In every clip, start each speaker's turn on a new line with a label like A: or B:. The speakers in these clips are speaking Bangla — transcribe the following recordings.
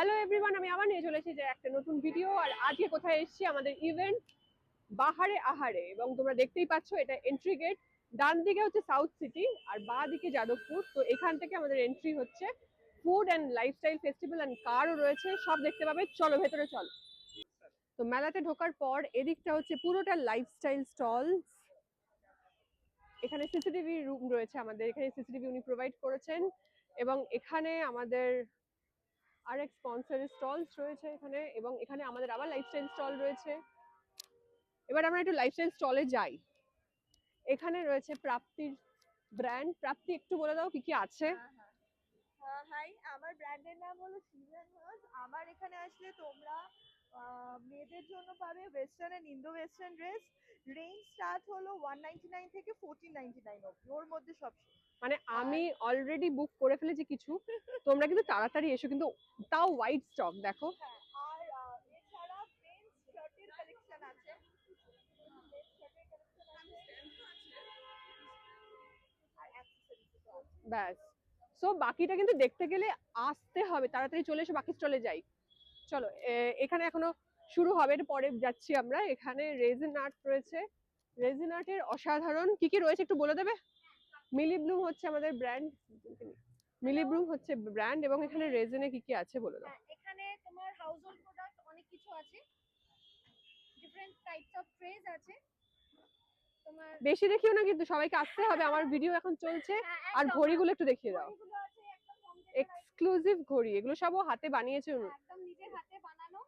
A: হ্যালো এভরিওয়ান আমি আবার নিয়ে চলেছি যে একটা নতুন ভিডিও আর আজকে কোথায় এসেছি? আমাদের ইভেন্ট বাহারে আহারে এবং তোমরা দেখতেই পাচ্ছ এটা এন্ট্রি গেট ডান দিকে হচ্ছে সাউথ সিটি আর বাঁ দিকে যাদবপুর। তো এখান থেকে আমাদের এন্ট্রি হচ্ছে food and lifestyle festival and কারও রয়েছে। সব দেখতে পাবে। চলো ভেতরে চলো। তো মেলাতে ঢোকার পর এদিকটা হচ্ছে পুরোটা লাইফস্টাইল স্টল এখানে সিসিটিভি রুম রয়েছে আমাদের। এখানে সিসিটিভি উনি প্রোভাইড করেছেন। এবং এখানে আমাদের আরেক স্পন্সরের স্টলস রয়েছে এখানে এবং এখানে আমাদের আবার লাইফস্টাইল স্টল রয়েছে। এবার আমরা একটু লাইফস্টাইল স্টলে যাই। এখানে রয়েছে প্রাপ্তির ব্র্যান্ড প্রাপ্তি, একটু বলে দাও কি কি আছে?
B: হাই আমার ব্র্যান্ডের নাম হলো সিজন হাউস আমার এখানে আসলে তোমরা মেয়েদের জন্য পাবে western and Indo western dress range start হলো ওয়ান নাইনটি নাইন থেকে ফোরটিন নাইনটি নাইন অব্দি ওর মধ্যে সব।
A: মানে আমি অলরেডি বুক করে ফেলেছি কিছু। তোমরা কিন্তু তাড়াতাড়ি এসো কিন্তু তাও হোয়াইট স্টক দেখো।
B: হ্যাঁ
A: ব্যাস। সো বাকিটা কিন্তু দেখতে গেলে আসতে হবে। তাড়াতাড়ি চলে এসে বাকি স্টলে যাই। চলো এখানে এখনও শুরু হবে এর পরে যাচ্ছি আমরা। এখানে রেজিন আর্ট রয়েছে। রেজিন আর্টের অসাধারণ। কি কি রয়েছে একটু বলে দেবে? মিলি ব্লুম হচ্ছে আমাদের ব্র্যান্ড মিলি ব্লুম হচ্ছে ব্র্যান্ড এবং এখানে রেজিনে কি কি আছে বলে দাও?
C: হ্যাঁ এখানে তোমার হাউসহোল্ড প্রোডাক্ট অনেক কিছু আছে। ডিফারেন্ট টাইপস অফ ট্রেজ আছে। তোমার
A: বেশি দেখিও না কিন্তু সবাইকে আসতে হবে আমার ভিডিও এখন চলছে।
C: হ্যাঁ,
A: আর ঘড়িগুলো একটু দেখিয়ে দাও। এক্সক্লুসিভ ঘড়ি এগুলো সবও হাতে বানিয়েছে উনি।
C: একদম নিজের হাতে বানানো।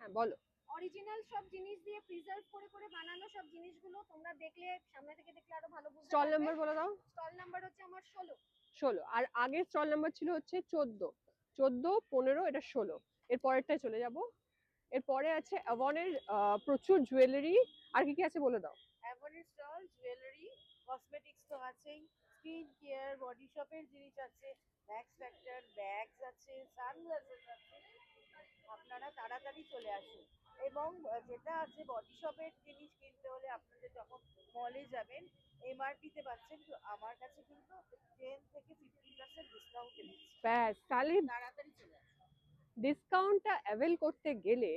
A: হ্যাঁ বলো।
C: অরিজিনাল সব জিনিস দিয়ে প্রিজার্ভ করে করে বানানো সব জিনিসগুলো তোমরা দেখলে সামনে থেকে দেখলে আরও ভালো বুঝতে
A: স্টল নাম্বার বলে দাও।
C: স্টল নাম্বার হচ্ছে আমার ষোলো।
A: ষোলো। আর আগের স্টল নাম্বার ছিল হচ্ছে চোদ্দ। চোদ্দ পনেরো এটা ষোলো। এর পরেরটায় চলে যাব। এরপরে আছে অ্যাভনের প্রচুর জুয়েলারি আর কি কি আছে বলে দাও?
B: অ্যাভনের স্টল জুয়েলারি কসমেটিক্স তো আছেই। স্কিন কেয়ার বডি শপের জিনিস আছে। ম্যাক্স ফ্যাক্টর ব্যাগস আছে সানগ্লাসেস আছে। আপনারা তাড়াতাড়ি চলে আসুন। এবং যেটা আছে বডি শপের জিনিস কিনতে হলে আপনাদের যখন মলে যাবেন এমআরপিতে পাচ্ছেন তো আমার কাছে কিন্তু টেন থেকে ফিফটি পার্সেন্ট ডিসকাউন্টে দিচ্ছি।
A: ব্যাস তাহলে
B: তাড়াতাড়ি চলে
A: ডিসকাউন্টটা অ্যাভেল করতে গেলে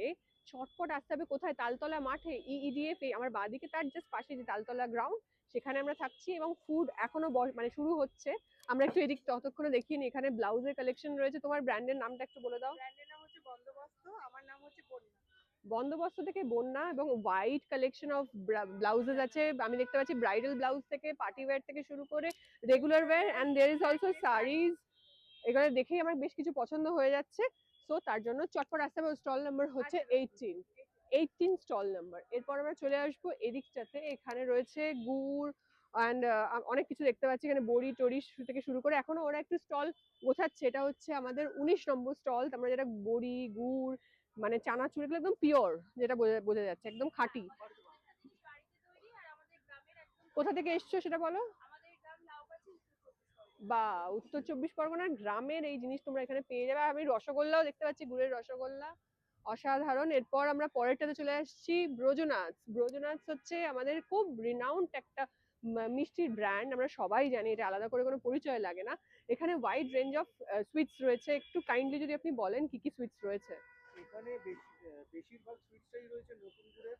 A: চটপট আসতে হবে কোথায়? তালতলা মাঠে ইডিএফ আমার বাদিকে তার জাস্ট পাশে যে তালতলা গ্রাউন্ড সেখানে আমরা থাকছি এবং ফুড এখনও মানে শুরু হচ্ছে। আমরা একটু এদিক ততক্ষণে দেখিনি এখানে ব্লাউজের কালেকশন রয়েছে। তোমার ব্র্যান্ডের নামটা একটু বলে দাও।
B: ব্র্যান্ডের নাম হচ্ছে বন্দোবস্ত আমার নাম হচ্ছে বন্যা
A: বন্দোবস্ত থেকে বন্যা এবং হোয়াইট কালেকশন অফ ব্লাউজেস আছে। আমি দেখতে পাচ্ছি ব্রাইডাল ব্লাউজ থেকে পার্টি ওয়্যার থেকে শুরু করে regular wear and there is also saris এখানে দেখেই আমার বেশ কিছু পছন্দ হয়ে যাচ্ছে। সো তার জন্য চটপট আসতে হবে। স্টল নাম্বার হচ্ছে এইটিন এইটিন স্টল নাম্বার এরপর আমরা চলে আসব এদিকটাতে। এখানে রয়েছে গুড় অ্যান্ড অনেক কিছু দেখতে পাচ্ছি। এখানে বড়ি টড়ি থেকে শুরু করে এখনও ওরা একটু স্টল গোছাচ্ছে। এটা হচ্ছে আমাদের উনিশ নম্বর স্টল আমরা যেটা বড়ি গুড় মানে চানাচুর এগুলো একদম পিওর যেটা বোঝা যাচ্ছে, একদম খাঁটি। কোথা থেকে এসছো সেটা বলো। বা, উত্তর চব্বিশ পরগনার গ্রামের এই জিনিস তোমরা এখানে পেয়ে যাবে। আমি রসগোল্লাও দেখতে পাচ্ছি, গুড়ের রসগোল্লা। অসাধারণ। এরপর আমরা পরেরটাতে চলে আসছি, ব্রজনাথ। ব্রজনাথ হচ্ছে আমাদের খুব রিনাউন্ড একটা মিষ্টির ব্র্যান্ড আমরা সবাই জানি, এটা আলাদা করে কোনো পরিচয় লাগে না। এখানে ওয়াইড রেঞ্জ অফ সুইটস রয়েছে। একটু কাইন্ডলি যদি আপনি বলেন, কি কি সুইটস রয়েছে?
D: এখানে বেশি- বেশিরভাগ সুইটসটাই রয়েছে নতুন গুড়ের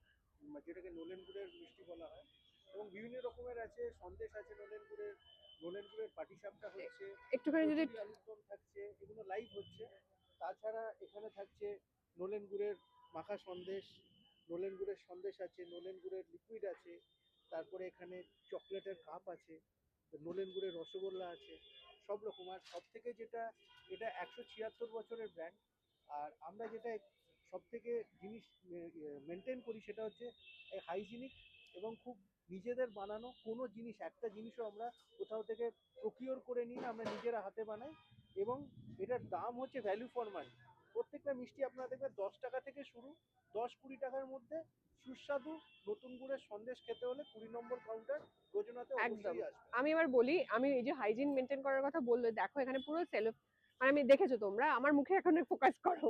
D: যেটাকে নোলেন গুড়ের মিষ্টি বলা হয়। এবং বিভিন্ন রকমের আছে সন্দেশ আছে নোলেন গুড়ের নোলেন গুড়ের পাটিসাপটা হচ্ছে
A: একটুখানি যদি
D: কচুরি আলুর দম থাকছে এগুলো লাইভ হচ্ছে। তাছাড়া এখানে থাকছে নোলেন গুড়ের মাখা সন্দেশ নোলেন গুড়ের সন্দেশ আছে নোলেন গুড়ের লিকুইড আছে তারপরে এখানে চকলেটের কাপ আছে নোলেন গুড়ের রসগোল্লা আছে সব রকম। আর সব থেকে যেটা এটা একশো ছিয়াত্তর বছরের ব্র্যান্ড আর আমরা যেটা সব থেকে জিনিস মেনটেন করি সেটা হচ্ছে হাইজিনিক এবং খুব নিজেদের বানানো কোনো জিনিস একটা জিনিসও আমরা কোথাও থেকে প্রকিওর করে নিই না আমরা নিজেরা হাতে বানাই এবং এটার দাম হচ্ছে ভ্যালু ফর মানি প্রত্যেকটা মিষ্টি আপনারা দেখবেন দশ টাকা থেকে শুরু দশ কুড়ি টাকার মধ্যে সুস্বাদু নতুন গুড়ের সন্দেশ খেতে হলে কুড়ি নম্বর কাউন্টার রোজনাতে
A: একদম। আমি এবার বলি আমি এই যে হাইজিন মেনটেন করার কথা বললে দেখো এখানে পুরো সেলো আর আমি দেখেছ তোমরা? আমার মুখে এখন ফোকাস করো।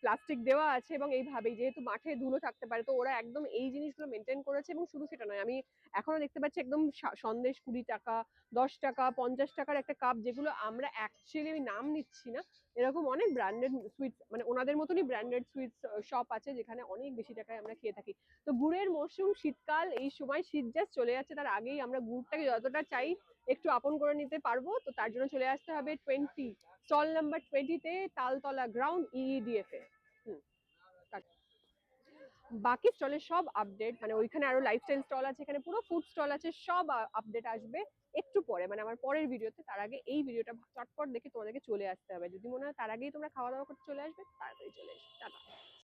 A: প্লাস্টিক দেওয়া আছে এবং এইভাবেই, যেহেতু মাঠে ধুলো থাকতে পারে, তো ওরা একদম এই জিনিসগুলো মেনটেন করেছে এবং শুধু সেটা নয়, আমি এখনও দেখতে পাচ্ছি একদম সন্দেশ কুড়ি টাকা, দশ টাকা, পঞ্চাশ টাকার একটা কাপ যেগুলো আমরা অ্যাকচুয়ালি আমি নাম নিচ্ছি না এরকম অনেক ব্র্যান্ডেড সুইটস মানে ওনাদের মতনই ব্র্যান্ডেড সুইটস শপ আছে যেখানে অনেক বেশি টাকায় আমরা খেয়ে থাকি। তো গুড়ের মরশুম শীতকাল, এই সময় শীত জাস্ট চলে যাচ্ছে, তার আগেই আমরা গুড়টাকে যতটা চাই একটু আপন করে নিতে পারব। তো তার জন্য চলে আসতে হবে টোয়েন্টি স্টল নাম্বার টোয়েন্টিতে তালতলা গ্রাউন্ড ইডিএফ এ। হুম। বাকি স্টলের সব আপডেট মানে ওইখানে আরও লাইফস্টাইল স্টল আছে, এখানে পুরো ফুড স্টল আছে, সব আপডেট আসবে একটু পরে। মানে আমার পরের ভিডিওতে তার আগে এই ভিডিওটা চটপট দেখে তোমাদেরকে চলে আসতে হবে। যদি মনে হয় তার আগেই তোমরা খাওয়া দাওয়া করতে চলে আসবে, তাড়াতাড়ি চলে আসবে টাটা।